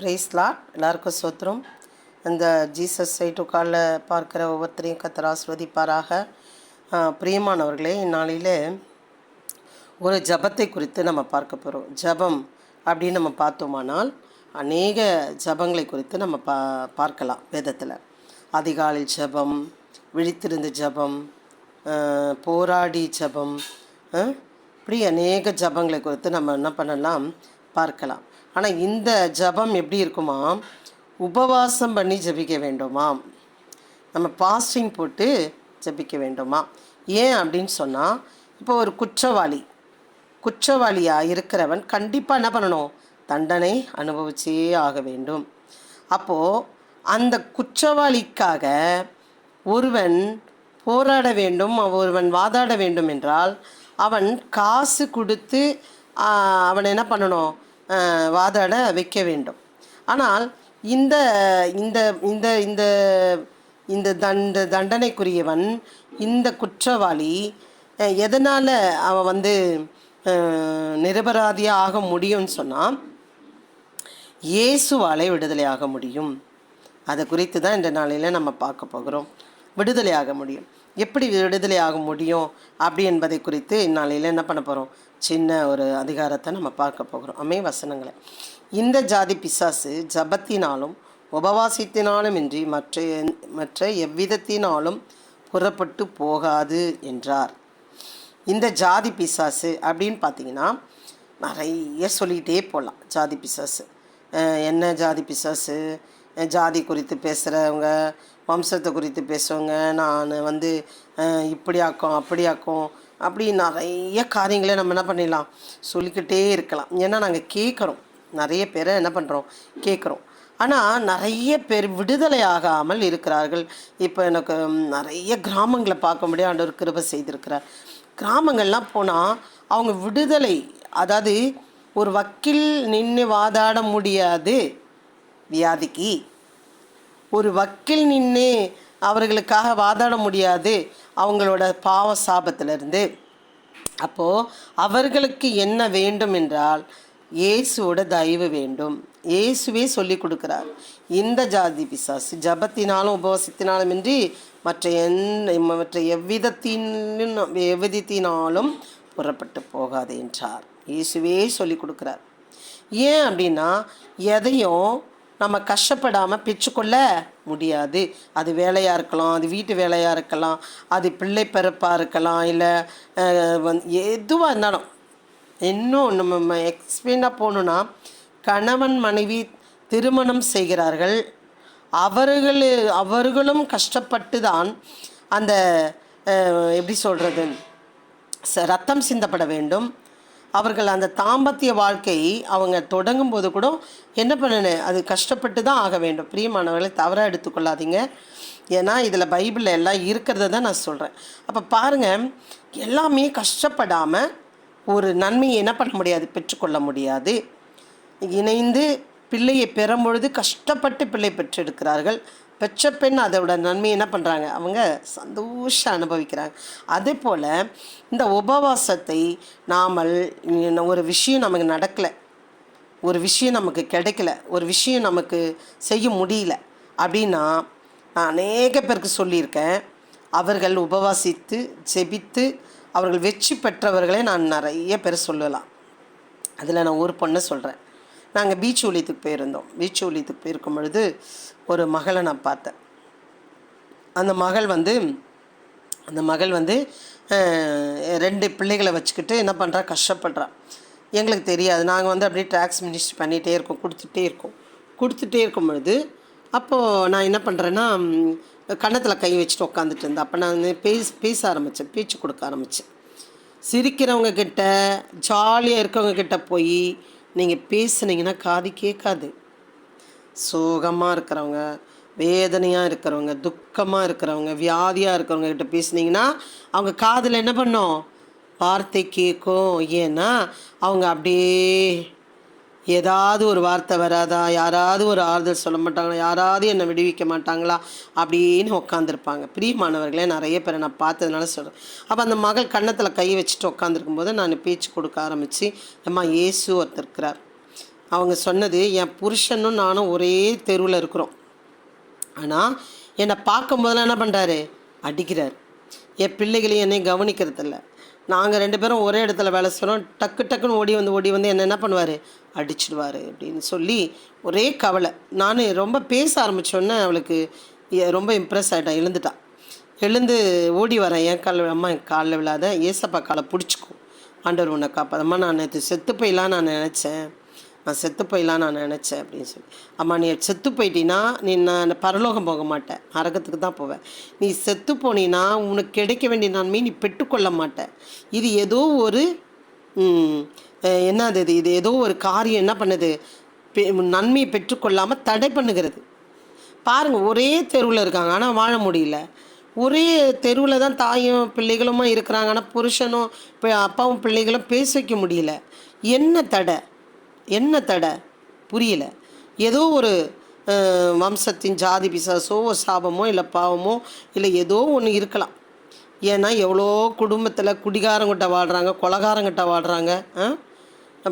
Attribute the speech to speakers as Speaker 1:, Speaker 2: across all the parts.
Speaker 1: பிரைஸ்லா எல்லாருக்கும் சொத்துரும் இந்த Jesus site காலில் பார்க்குற ஒவ்வொருத்தரையும் கத்தர் ஆஸ்வதிப்பாராக பிரியமானவர்களே இந்நாளில் ஒரு ஜபத்தை குறித்து நம்ம பார்க்க போகிறோம் ஜபம் அப்படின்னு நம்ம பார்த்தோமானால் அநேக ஜபங்களை குறித்து நம்ம பா பார்க்கலாம் வேதத்தில். அதிகாலை ஜபம் விழித்திருந்த ஜபம் போராடி ஜபம் இப்படி அநேக ஜபங்களை குறித்து நம்ம என்ன பண்ணலாம் பார்க்கலாம். ஆனால் இந்த ஜபம் எப்படி இருக்குமா? உபவாசம் பண்ணி ஜபிக்க வேண்டுமாம் நம்ம பாஸ்டிங் போட்டு ஜபிக்க வேண்டுமா? ஏன் அப்படின்னு சொன்னால் இப்போ ஒரு குற்றவாளி குற்றவாளியாக இருக்கிறவன் கண்டிப்பாக என்ன பண்ணணும்? தண்டனை அனுபவிச்சே ஆக வேண்டும். அப்போது அந்த குற்றவாளிக்காக ஒருவன் போராட வேண்டும் ஒருவன் வாதாட வேண்டும் என்றால் அவன் காசு கொடுத்து அவன் என்ன பண்ணணும்? வாதாட வைக்க வேண்டும். ஆனால் இந்த இந்த இந்த இந்த இந்த தண்ட தண்டனைக்குரியவன் இந்த குற்றவாளி எதனால் அவன் வந்து நிரபராதியாக ஆக முடியும்னு சொன்னால் இயேசுவாலே ஆக முடியும். அதை குறித்து தான் இந்த நாளையில் நம்ம பார்க்க போகிறோம். விடுதலை ஆக முடியும். எப்படி விடுதலை ஆக முடியும் அப்படி என்பதை குறித்து இந்நாளையில் என்ன பண்ண போகிறோம் சின்ன ஒரு அதிகாரத்தை நம்ம பார்க்க போகிறோம். அமே வசனங்களை. இந்த ஜாதி பிசாசு ஜபத்தினாலும் உபவாசித்தினாலும் இன்றி மற்ற மற்ற எவ்விதத்தினாலும் புறப்பட்டு போகாது என்றார். இந்த ஜாதி பிசாசு அப்படின்னு பார்த்தீங்கன்னா நிறைய சொல்லிகிட்டே போகலாம் ஜாதி பிசாசு. என்ன ஜாதி பிசாசு? ஜாதி குறித்து பேசுகிறவங்க வம்சத்தை குறித்து பேசுவேங்க. நான் வந்து இப்படி ஆக்கும் அப்படி ஆக்கும் அப்படி நிறைய காரியங்களை நம்ம என்ன பண்ணிடலாம்? சொல்லிக்கிட்டே இருக்கலாம். ஏன்னா நாங்கள் கேட்குறோம். நிறைய பேரை என்ன பண்ணுறோம் கேட்குறோம். ஆனால் நிறைய பேர் விடுதலை ஆகாமல் இருக்கிறார்கள். இப்போ எனக்கு நிறைய கிராமங்களை பார்க்க முடியும். ஆண்டவர் கிருபை செய்திருக்கிறார். கிராமங்கள்லாம் போனால் அவங்க விடுதலை அதாவது ஒரு வக்கீல் நின்று வாதாட முடியாது. வியாதிக்கு. ஒரு வக்கீல் நின்று அவர்களுக்காக வாதாட முடியாது. அவங்களோட பாவ சாபத்திலிருந்து அப்போது அவர்களுக்கு என்ன வேண்டும் என்றால் இயேசுவோட தயவு வேண்டும். இயேசுவே சொல்லி கொடுக்குறார். இந்த ஜாதி பிசாசு ஜபத்தினாலும் உபவாசத்தினாலும் இன்றி மற்ற என் மற்ற எவ்விதத்தினும் எவ்விதத்தினாலும் புறப்பட்டு போகாது என்றார். இயேசுவே சொல்லி கொடுக்குறார். ஏன் அப்படின்னா எதையும் நம்ம கஷ்டப்படாமல் பெற்றுக்கொள்ள முடியாது. அது வேலையாக இருக்கலாம் அது வீட்டு வேலையாக இருக்கலாம் அது பிள்ளை பிறப்பாக இருக்கலாம் இல்லை வந் எதுவாக இருந்தாலும். இன்னும் நம்ம எக்ஸ்பிளைனாக போகணுன்னா கணவன் மனைவி திருமணம் செய்கிறார்கள். அவர்கள் அவர்களும் கஷ்டப்பட்டு தான் அந்த எப்படி சொல்கிறது ச ரத்தம் சிந்தப்பட வேண்டும். அவர்கள் அந்த தாம்பத்திய வாழ்க்கை அவங்க தொடங்கும் போது கூட என்ன பண்ணணும் அது கஷ்டப்பட்டு தான் ஆக வேண்டும். பிரியமானவர்களை தவறாக எடுத்துக்கொள்ளாதீங்க. ஏன்னா இதில் பைபிளில் எல்லாம் இருக்கிறத தான் நான் சொல்கிறேன் அப்போ பாருங்கள் எல்லாமே கஷ்டப்படாமல் ஒரு நன்மையை என்ன பண்ண முடியாது? பெற்றுக்கொள்ள முடியாது. இணைந்து பிள்ளையை பெறும் பொழுது கஷ்டப்பட்டு பிள்ளை பெற்றெடுக்கிறார்கள் பெற்ற பெண் அதோட நன்மை என்ன பண்ணுறாங்க அவங்க சந்தோஷம் அனுபவிக்கிறாங்க. அதே போல் இந்த உபவாசத்தை நாமல் ஒரு விஷயம் நமக்கு நடக்கலை. ஒரு விஷயம் நமக்கு கிடைக்கல. ஒரு விஷயம் நமக்கு செய்ய முடியல. அப்படின்னா நான் அநேக பேருக்கு சொல்லியிருக்கேன். அவர்கள் உபவாசித்து ஜெபித்து அவர்கள் வெற்றி பெற்றவர்களே நான் நிறைய பேர் சொல்லலாம். அதில் நான் ஒரு பொண்ணை சொல்கிறேன் நாங்கள் பீச் ஊழியத்துக்கு போயிருந்தோம். பீச் ஊழியத்துக்கு போயிருக்கும் பொழுது ஒரு மகளை நான் பார்த்தேன். அந்த மகள் வந்து அந்த மகள் வந்து ரெண்டு பிள்ளைகளை வச்சுக்கிட்டு என்ன பண்ணுறா கஷ்டப்படுறா. எங்களுக்கு தெரியாது. நாங்கள் வந்து அப்படியே டேக்ஸ் மினிஸ்ட்ரி பண்ணிகிட்டே இருக்கோம். கொடுத்துட்டே இருக்கோம். கொடுத்துட்டே இருக்கும் பொழுது அப்போது நான் என்ன பண்ணுறேன்னா கன்னத்தில் கை வச்சுட்டு உட்காந்துட்டு இருந்தேன். அப்போ நான் வந்து பேச பேச ஆரம்பித்தேன் பேச்சு கொடுக்க ஆரம்பித்தேன் சிரிக்கிறவங்க கிட்ட ஜாலியாக இருக்கவங்க கிட்ட போய் நீங்கள் பேசுனீங்கன்னா காது கேட்காது. சோகமாக இருக்கிறவங்க வேதனையாக இருக்கிறவங்க துக்கமாக இருக்கிறவங்க வியாதியாக இருக்கிறவங்க கிட்ட பேசுனீங்கன்னா அவங்க காதில் என்ன பண்ணும்? வார்த்தை கேட்கும். ஏன்னா அவங்க அப்படியே ஏதாவது ஒரு வார்த்தை வராதா? யாராவது ஒரு ஆறுதல் சொல்ல மாட்டாங்களா? யாராவது என்னை விடுவிக்க மாட்டாங்களா? அப்படின்னு உட்காந்துருப்பாங்க பிரியமானவர்களே நிறைய பேரை நான் பார்த்ததுனால சொல்கிறேன் அப்போ அந்த மகள் கன்னத்தில் கை வச்சுட்டு உட்காந்துருக்கும் போது நான் பேச்சு கொடுக்க ஆரம்பித்து அம்மா இயேசு ஒருத்தர் இருக்கிறார். அவங்க சொன்னது என் புருஷனும் நானும் ஒரே தெருவில் இருக்கிறோம். ஆனால் என்னை பார்க்கும்போதெல்லாம் என்ன பண்ணுறாரு அடிக்கிறார். என் பிள்ளைகளையும் என்னையும் கவனிக்கிறதில்ல. நாங்கள் ரெண்டு பேரும் ஒரே இடத்துல வேலை செய்கிறோம் டக்கு டக்குன்னு ஓடி வந்து ஓடி வந்து என்ன என்ன பண்ணுவார்? அடிச்சிடுவார் அப்படின்னு சொல்லி ஒரே கவலை. நான் ரொம்ப பேச ஆரம்பித்தோன்னே அவளுக்கு ரொம்ப இம்ப்ரெஸ் ஆகிட்டான் எழுந்துட்டான் எழுந்து ஓடி வரேன். என் காலில் அம்மா என் காலில் விழாத ஏசப்பா காலை பிடிச்சிக்கும் ஆண்டவர் உன்னை காப்பாதம்மா நான் நேற்று செத்து போயிலாம் நான் நினச்சேன். நான் செத்து போயிடலாம் நான் நினச்சேன் அப்படின்னு சொல்லி. அம்மா நீ செத்து போயிட்டீன்னா நீ நான் பரலோகம் போக மாட்டேன். நரகத்துக்கு தான் போவேன். நீ செத்து போனீன்னா உனக்கு கிடைக்க வேண்டிய நன்மை நீ பெற்றுக்கொள்ள மாட்ட இது ஏதோ ஒரு என்னது இது? இது ஏதோ ஒரு காரியம் என்ன பண்ணுது? பெ- நன்மையை பெற்றுக்கொள்ளாமல் தடை பண்ணுகிறது. பாருங்கள் ஒரே தெருவில் இருக்காங்க. ஆனால் வாழ முடியல. ஒரே தெருவில் தான் தாயும் பிள்ளைகளுமா இருக்கிறாங்க. ஆனால் புருஷனும் இப்போ அப்பாவும் பிள்ளைகளும் பேச வைக்க முடியல. என்ன தடை? என்ன தடை? புரியல. ஏதோ ஒரு வம்சத்தின் ஜாதி பிசாசோ ஒரு சாபமோ இல்லை பாவமோ இல்லை ஏதோ ஒன்று இருக்கலாம். ஏன்னா எவ்வளோ குடும்பத்தில் குடிகாரங்கிட்ட வாழ்கிறாங்க கொலகாரங்கிட்ட வாழ்கிறாங்க ஆ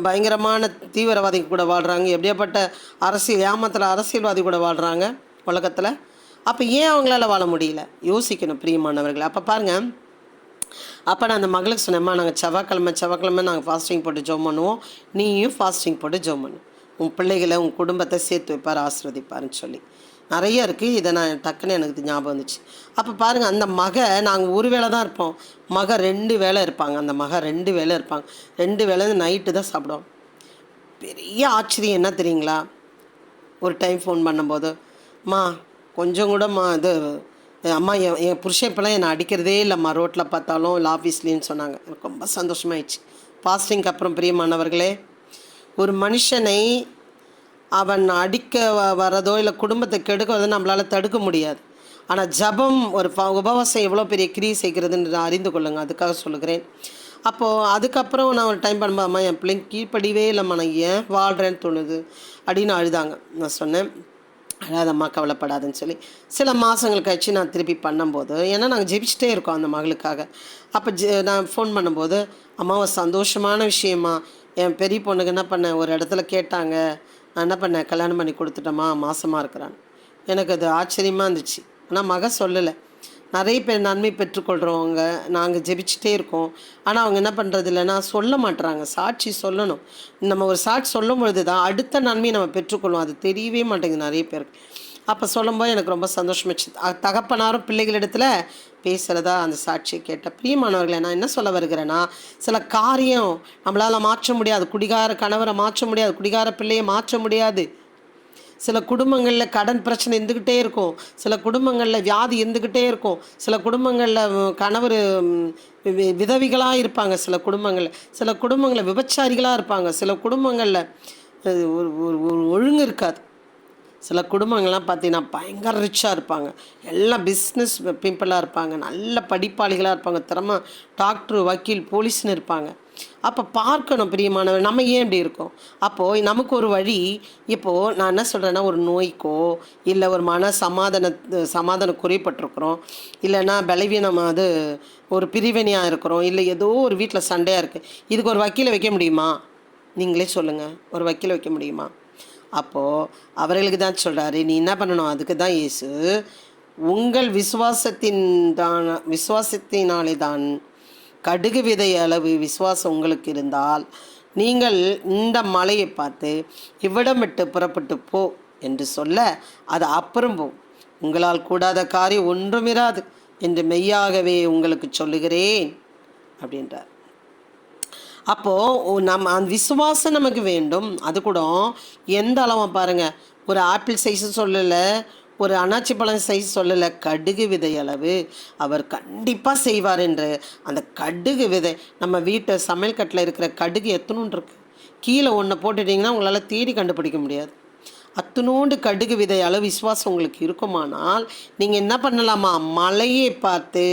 Speaker 1: பயங்கரமான தீவிரவாதி கூட வாழ்கிறாங்க எப்படியாப்பட்ட அரசியல் ஏமாத்தில் அரசியல்வாதி கூட வாழ்கிறாங்க உலகத்தில். அப்போ ஏன் அவங்களால வாழ முடியல? யோசிக்கணும் பிரியமானவர்கள். அப்போ பாருங்கள் அப்போ நான் அந்த மகளுக்கு சொன்னேம்மா நாங்கள் செவ்வாய்க்கிழமை செவ்வாய்க்கிழமை நாங்கள் ஃபாஸ்டிங் போட்டு ஜோம் பண்ணுவோம். நீயும் ஃபாஸ்டிங் போட்டு ஜோம் பண்ணு. உன் பிள்ளைகளை உன் குடும்பத்தை சேர்த்து வைப்பார் ஆசிர்வதிப்பாருன்னு சொல்லி. நிறைய இருக்குது இதை நான் டக்குன்னு எனக்கு ஞாபகம் வந்துச்சு. அப்போ பாருங்கள் அந்த மக நாங்கள் ஒரு வேளை தான் இருப்போம். மக ரெண்டு வேளை இருப்பாங்க. அந்த மக ரெண்டு வேளை இருப்பாங்க. ரெண்டு வேளை நைட்டு தான் சாப்பிடுவோம் பெரிய ஆச்சரியம் என்ன தெரியுங்களா? ஒரு டைம் ஃபோன் பண்ணும்போது மா கொஞ்சம் கூட மா இது அம்மா என் என் புருஷன் இப்போலாம் என்னை அடிக்கிறதே இல்லைம்மா. ரோட்டில் பார்த்தாலும் இல்லை ஆஃபீஸ்லேன்னு சொன்னாங்க. எனக்கு ரொம்ப சந்தோஷமாயிடுச்சு. ஃபாஸ்டிங்க்கு அப்புறம் பிரியமானவர்களே ஒரு மனுஷனை அவன் அடிக்க வ- வரதோ இல்லை குடும்பத்தை கெடுக்கிறதோ நம்மளால் தடுக்க முடியாது. ஆனால் ஜபம் ஒரு உபவாசம் எவ்வளோ பெரிய கிரியை செய்கிறதுன்னு நான் அறிந்து கொள்ளுங்கள் அதுக்காக சொல்லுகிறேன். அப்போது அதுக்கப்புறம் நான் ஒரு டைம் பண்ணும்போது அம்மா என் பிள்ளைங்க கீழ்ப்படிவே இல்லைம்மா. நான் ஏன் வாழ்கிறேன்னு தோணுது? அப்படின்னு அழுதாங்க. நான் சொன்னேன். அழாதம்மா கவலைப்படாதுன்னு சொல்லி சில மாதங்கள் கழித்து நான் திருப்பி பண்ணும்போது ஏன்னா நாங்கள் ஜெபிச்சிட்டே இருக்கோம் அந்த மகளுக்காக. அப்போ ஜெ நான் ஃபோன் பண்ணும்போது அம்மாவை சந்தோஷமான விஷயமா? என் பெரிய பொண்ணுக்கு என்ன பண்ணேன் ஒரு இடத்துல கேட்டாங்க. நான் என்ன பண்ணேன்? கல்யாணம் பண்ணி கொடுத்துட்டோமா மாதமாக இருக்கிறான் எனக்கு அது ஆச்சரியமாக இருந்துச்சு. ஆனால் மக சொல்லலை. நிறைய பேர் நன்மை பெற்றுக்கொள்கிறவங்க நாங்கள் ஜெபிச்சுட்டே இருக்கோம். ஆனால் அவங்க என்ன பண்ணுறது இல்லைன்னா சொல்ல மாட்டுறாங்க சாட்சி சொல்லணும். நம்ம ஒரு சாட்சி சொல்லும் பொழுது தான் அடுத்த நன்மையை நம்ம பெற்றுக்கொள்வோம். அது தெரியவே மாட்டேங்குது நிறைய பேருக்கு. அப்போ சொல்லும்போது எனக்கு ரொம்ப சந்தோஷமாச்சு தகப்பனாரும் பிள்ளைகளிடத்தில் பேசுகிறதா அந்த சாட்சியை கேட்ட. பிரியமானவர்களை நான் என்ன சொல்ல வருகிறேன்னா சில காரியம் நம்மளால் மாற்ற முடியாது. குடிகார கணவரை மாற்ற முடியாது. குடிகார பிள்ளையை மாற்ற முடியாது. சில குடும்பங்களில் கடன் பிரச்சனை இருந்துக்கிட்டே இருக்கும். சில குடும்பங்களில் வியாதி இருந்துக்கிட்டே இருக்கும். சில குடும்பங்களில் கணவர் விதவிகளாக இருப்பாங்க சில குடும்பங்களில். சில குடும்பங்களில் விபச்சாரிகளாக இருப்பாங்க. சில குடும்பங்களில் ஒரு ஒரு ஒரு ஒழுங்கு இருக்காது. சில குடும்பங்கள்லாம் பார்த்தீங்கன்னா பயங்கர ரிச்சாக இருப்பாங்க. எல்லாம் பிஸ்னஸ் பீப்புளாக இருப்பாங்க. நல்ல படிப்பாளிகளாக இருப்பாங்க. திறமை டாக்டர் வக்கீல் போலீஸ்னு இருப்பாங்க. அப்போ பார்க்கணும் பிரியமானவர் நம்ம ஏன் இப்படி இருக்கோம்? அப்போது நமக்கு ஒரு வழி இப்போது நான் என்ன சொல்கிறேன்னா ஒரு நோய்க்கோ இல்லை ஒரு மன சமாதான சமாதானம் குறைப்பட்டிருக்கிறோம் இல்லைன்னா பலவீனம் அது ஒரு பிரிவினையாக இருக்கிறோம் இல்லை ஏதோ ஒரு வீட்டில் சண்டையாக இருக்குது இதுக்கு ஒரு வக்கீலை வைக்க முடியுமா? நீங்களே சொல்லுங்கள் ஒரு வக்கீலை வைக்க முடியுமா? அப்போது அவர்களுக்கு தான் சொல்கிறாரு நீ என்ன பண்ணணும்? அதுக்கு தான் இயேசு உங்கள் விசுவாசத்தின் தான் விசுவாசத்தினாலே தான் கடுகு விதை அளவு விசுவாசம் உங்களுக்கு இருந்தால் நீங்கள் இந்த மலையை பார்த்து இவ்விடம் விட்டு புறப்பட்டு போ என்று சொல்ல அது அப்புறம் போ. உங்களால் கூடாத காரியம் ஒன்றுமிராது என்று மெய்யாகவே உங்களுக்கு சொல்லுகிறேன் அப்படின்றார். அப்போது நம்ம அந்த விசுவாசம் நமக்கு வேண்டும். அது கூட எந்த அளவை பாருங்கள் ஒரு ஆப்பிள் சைஸும் சொல்லலை ஒரு அனாச்சி பழம் சைஸ் சொல்லலை கடுகு விதை அளவு. அவர் கண்டிப்பாக செய்வார் என்று. அந்த கடுகு விதை நம்ம வீட்டை சமையல் கட்டில் இருக்கிற கடுகு எத்தனுன்னு இருக்கு? கீழே ஒன்று போட்டுட்டிங்கன்னா உங்களால் தேடி கண்டுபிடிக்க முடியாது. அத்துணோண்டு கடுகு விதை அளவு விசுவாசம் உங்களுக்கு இருக்குமானால் நீங்கள் என்ன பண்ணலாமா? மலையை பார்த்து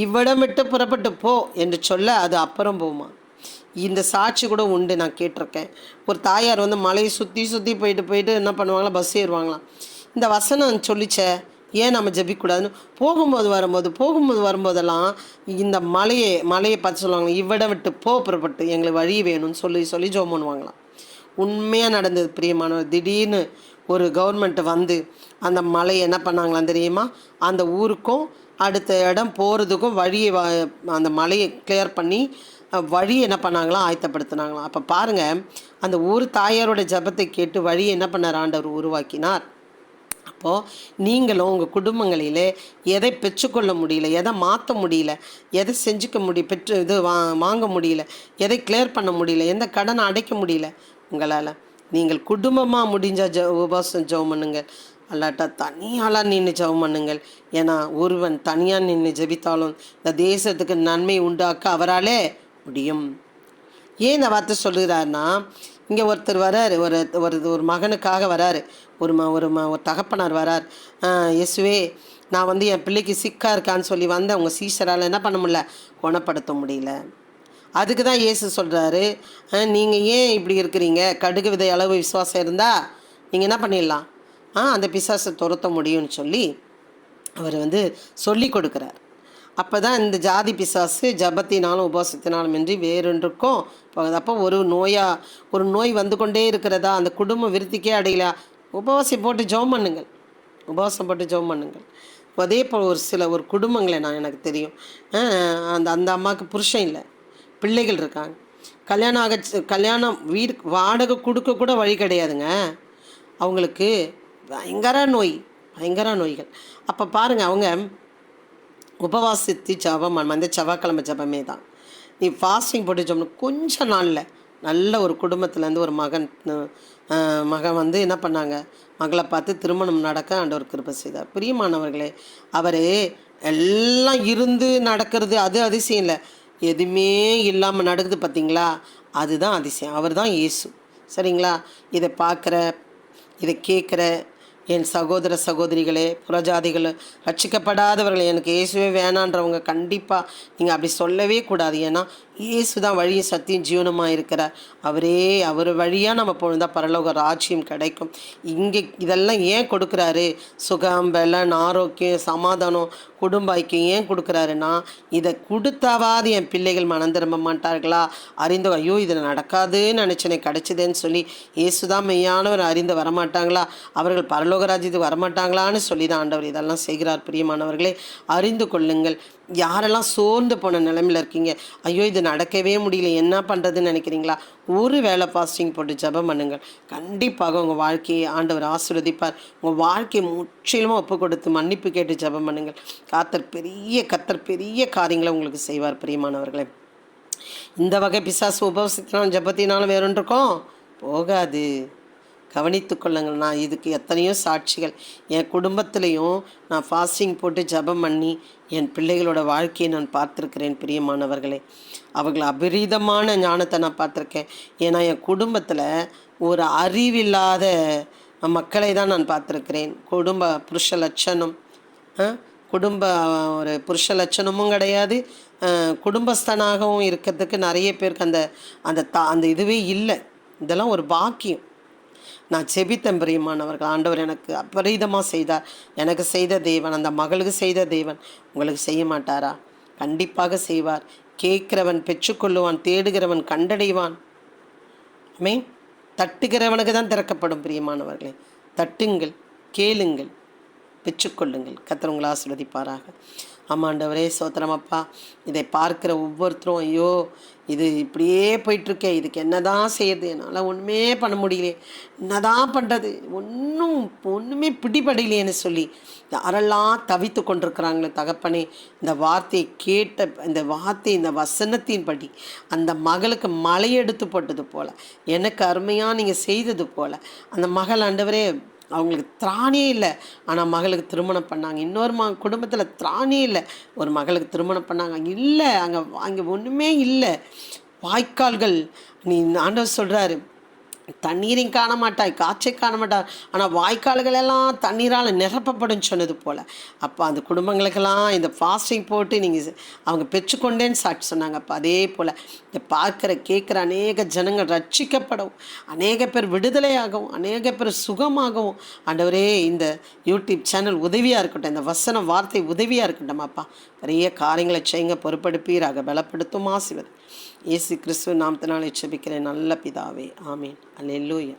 Speaker 1: இவ்விடம் விட்டு புறப்பட்டு போ என்று சொல்ல அது அப்புறம் போமா இந்த சாட்சி கூட உண்டு நான் கேட்டிருக்கேன். ஒரு தாயார் வந்து மலையை சுற்றி சுற்றி போயிட்டு போயிட்டு என்ன பண்ணுவாங்களா? பஸ் ஏறுவாங்களாம். இந்த வசனம் சொல்லிச்சே ஏன் நம்ம ஜெபிக்கக்கூடாதுன்னு? போகும்போது வரும்போது போகும்போது வரும்போதெல்லாம் இந்த மலையை மலையை பார்த்து சொல்லுவாங்க இவ்விட விட்டு போ புறப்பட்டு எங்களுக்கு வழி வேணும்னு சொல்லி சொல்லி ஜோம் பண்ணுவாங்களாம். உண்மையாக நடந்தது பிரியமானவர். திடீர்னு ஒரு கவர்மெண்ட் வந்து அந்த மலையை என்ன பண்ணாங்களாம் தெரியுமா? அந்த ஊருக்கும் அடுத்த இடம் போகிறதுக்கும் வழியை வ- அந்த மலையை கிளியர் பண்ணி வழி என்ன பண்ணாங்களாம்? ஆயத்தப்படுத்தினாங்களாம். அப்போ பாருங்கள் அந்த ஊர் தாயாரோட ஜெபத்தை கேட்டு வழி என்ன பண்ணார்? ஆண்டவர் உருவாக்கினார். அப்போது நீங்களும் உங்கள் குடும்பங்களிலே எதை பெற்றுக்கொள்ள முடியல எதை மாற்ற முடியல எதை செஞ்சுக்க முடியும் பெற்று இது வா வாங்க முடியல எதை கிளியர் பண்ண முடியல எந்த கடனை அடைக்க முடியல உங்களால். நீங்கள் குடும்பமாக முடிஞ்ச ஜ உபவாசம் ஜெபம் பண்ணுங்கள். அல்லாட்டா தனியாளாக நின்று ஜெபம் பண்ணுங்கள். ஏன்னா ஒருவன் தனியாக நின்று ஜெபித்தாலும் இந்த தேசத்துக்கு நன்மை உண்டாக்க அவராலே முடியும். ஏன் இந்த வார்த்தை சொல்லுகிறாருன்னா இங்கே ஒருத்தர் வராரு ஒரு ஒரு ஒரு மகனுக்காக வராரு. ஒரு மா ஒரு ஒரு தகப்பனார் வரார். இயேசுவே நான் வந்து என் பிள்ளைக்கு சிக்காக இருக்கான்னு சொல்லி வந்து அவங்க சீஷரால் என்ன பண்ண முடியல? குணப்படுத்த முடியல. அதுக்கு தான் இயேசு சொல்கிறாரு நீங்கள் ஏன் இப்படி இருக்கிறீங்க? கடுகு விதை அளவு விசுவாசம் இருந்தால் நீங்கள் என்ன பண்ணிடலாம்? ஆ அந்த பிசாசை துரத்த முடியும்னு சொல்லி அவர் வந்து சொல்லி கொடுக்குறார். அப்போ தான் இந்த ஜாதி பிசாசு ஜபத்தினாலும் உபவாசத்தினாலும் இன்றி வேறொன்றுக்கும் போகுது. அப்போ ஒரு நோயாக ஒரு நோய் வந்து கொண்டே இருக்கிறதா? அந்த குடும்ப விருத்திக்கே அடையல. உபவாசம் போட்டு ஜெபம் பண்ணுங்கள். உபவாசம் போட்டு ஜெபம் பண்ணுங்கள். அதே போல் ஒரு சில ஒரு குடும்பங்களை நான் எனக்கு தெரியும். அந்த அந்த அம்மாவுக்கு புருஷன் இல்லை. பிள்ளைகள் இருக்காங்க. கல்யாணம் ஆக கல்யாணம் வீடு வாடகை கொடுக்க கூட வழி கிடையாதுங்க. அவங்களுக்கு பயங்கர நோய் பயங்கர நோய்கள். அப்போ பாருங்கள் அவங்க உபவாசித்து ஜபம் அந்த செவ்வாய்க்கிழமை ஜபமே தான். நீ ஃபாஸ்டிங் போட்டு ஜபம் கொஞ்ச நாளில் நல்ல ஒரு குடும்பத்துலேருந்து ஒரு மகன் மகன் வந்து என்ன பண்ணாங்க? மகளை பார்த்து திருமணம் நடக்க ஆண்டவர் கிருபை செய்தார். பிரியமானவர்களே அவர் எல்லாம் இருந்து நடக்கிறது அது அதிசயம் இல்லை. எதுவுமே இல்லாமல் நடக்குது பார்த்தீங்களா? அதுதான் அதிசயம். அவர் தான் இயேசு. சரிங்களா? இதை பார்க்குற இதை கேட்குற என் சகோதர சகோதரிகளே புறஜாதிகள் ரட்சிக்கப்படாதவர்களே எனக்கு இயேசுவே வேணான்றவங்க கண்டிப்பாக நீங்கள் அப்படி சொல்லவே கூடாது. ஏன்னா இயேசு தான் வழியும் சத்தியம் ஜீவனமாக இருக்கிறார். அவரே அவர் வழியாக நம்ம பொழுதா பரலோக ராஜ்யம் கிடைக்கும். இங்கே இதெல்லாம் ஏன் கொடுக்குறாரு? சுகம் பலன் ஆரோக்கியம் சமாதானம் குடும்ப ஐக்கியம் ஏன் கொடுக்குறாருன்னா இதை கொடுத்தாவது என் பிள்ளைகள் மனம் திரும்ப மாட்டார்களா? அறிந்து ஐயோ இது நடக்காதுன்னு நினச்சினே கிடச்சிதேன்னு சொல்லி இயேசுதான் மெய்யானவர் அறிந்து வரமாட்டாங்களா? அவர்கள் பரலோக ராஜ்யத்துக்கு வரமாட்டாங்களான்னு சொல்லி தான் ஆண்டவர் இதெல்லாம் செய்கிறார் பிரியமானவர்களே. அறிந்து கொள்ளுங்கள். யாரெல்லாம் சோர்ந்து போன நிலமையில் இருக்கீங்க? ஐயோ இது நடக்கவே முடியல. என்ன பண்ணுறதுன்னு நினைக்கிறீங்களா? ஒரு வேளை ஃபாஸ்டிங் போட்டு ஜபம் பண்ணுங்கள். கண்டிப்பாக உங்கள் வாழ்க்கையை ஆண்டவர் ஆசீர்வதிப்பார். உங்கள் வாழ்க்கையை முற்றிலுமாக ஒப்பு கொடுத்து மன்னிப்பு கேட்டு ஜபம் பண்ணுங்கள். காத்தர் பெரிய கத்தர் பெரிய காரியங்களை உங்களுக்கு செய்வார் பிரியமானவர்களே. இந்த வகை பிசாசு உபவசித்தினாலும் ஜபத்தினாலும் வேறுன்றிருக்கோம் போகாது. கவனித்து கொள்ளுங்கள். நான் இதுக்கு எத்தனையோ சாட்சிகள். என் குடும்பத்திலையும் நான் ஃபாஸ்டிங் போட்டு ஜெபம் பண்ணி என் பிள்ளைகளோட வாழ்க்கையை நான் பார்த்துருக்கிறேன் பிரியமானவர்களே. அவர்கள் அபரீதமான ஞானத்தை நான் பார்த்துருக்கேன். ஏன்னா என் குடும்பத்தில் ஒரு அறிவில்லாத மக்களை தான் நான் பார்த்துருக்கிறேன். குடும்ப புருஷ லட்சணம் குடும்ப ஒரு புருஷ லட்சணமும் கிடையாது. குடும்பஸ்தனாகவும் இருக்கிறதுக்கு நிறைய பேருக்கு அந்த அந்த தா அந்த இதுவே இல்லை. இதெல்லாம் ஒரு பாக்கியம். நான் செபித்தேன் பிரியமானவர்கள். ஆண்டவர் எனக்கு அபரீதமாக செய்தார். எனக்கு செய்த தேவன் அந்த மகளுக்கு செய்த தேவன் உங்களுக்கு செய்ய மாட்டாரா? கண்டிப்பாக செய்வார். கேட்கிறவன் பெற்றுக்கொள்ளுவான் தேடுகிறவன் கண்டடைவான். மே தட்டுகிறவனுக்கு தான் திறக்கப்படும் பிரியமானவர்களே. தட்டுங்கள் கேளுங்கள் பெற்றுக்கொள்ளுங்கள். கத்திரவங்களை ஆசிர்வதிப்பாராக. ஆமாண்டவரே சோத்திரமப்பா இதை பார்க்குற ஒவ்வொருத்தரும் ஐயோ இது இப்படியே போயிட்டுருக்கே. இதுக்கு என்ன தான் செய்யுது என்னால் ஒன்றுமே பண்ண முடியலையே என்ன தான் பண்ணுறது ஒன்றும் ஒன்றுமே பிடிபடலையேன்னு சொல்லி யாரெல்லாம் தவித்து கொண்டிருக்கிறாங்களே தகப்பனே இந்த வார்த்தையை கேட்ட இந்த வார்த்தை இந்த வசனத்தின்படி அந்த மகளுக்கு மலையெடுத்து போட்டது போல் எனக்கு அருமையாக நீங்கள் செய்தது போல் அந்த மகள் ஆண்டவரே அவங்களுக்கு திராணியே இல்லை. ஆனால் மகளுக்கு திருமணம் பண்ணாங்க. இன்னொரு ம குடும்பத்தில் திராணியே இல்லை. ஒரு மகளுக்கு திருமணம் பண்ணாங்க. இல்லை அங்கே அங்கே ஒன்றுமே இல்லை. வாய்க்கால்கள் நீ ஆண்டவர் சொல்கிறாரு தண்ணீரையும் காண மாட்டாய் காற்றை காண மாட்டாய் ஆனால் வாய்க்கால்கள் எல்லாம் தண்ணீரால் நிரப்பப்படும் சொன்னது போல். அப்போ அந்த குடும்பங்களுக்கெல்லாம் இந்த ஃபாஸ்டிங் போட்டு நீங்கள் அவங்க பெற்றுக்கொண்டேன்னு சாட்சி சொன்னாங்க. அப்போ அதே போல் இந்த பார்க்குற கேட்குற அநேக ஜனங்கள் ரட்சிக்கப்படவும் அநேக பேர் விடுதலையாகவும் அநேக பேர் சுகமாகவும். ஆண்டவரே இந்த யூடியூப் சேனல் உதவியாக இருக்கட்டும் இந்த வசன வார்த்தை உதவியாக இருக்கட்டும் அப்பா பெரிய காரியங்களை செய்யுங்க பொறுப்படுப்பீராக பலப்படுத்தும் ஆசிவது இயேசு கிறிஸ்துவ நாமத்தினால் செபிக்கிறேன். நல்ல பிதாவே. ஆமீன். அல்லூயா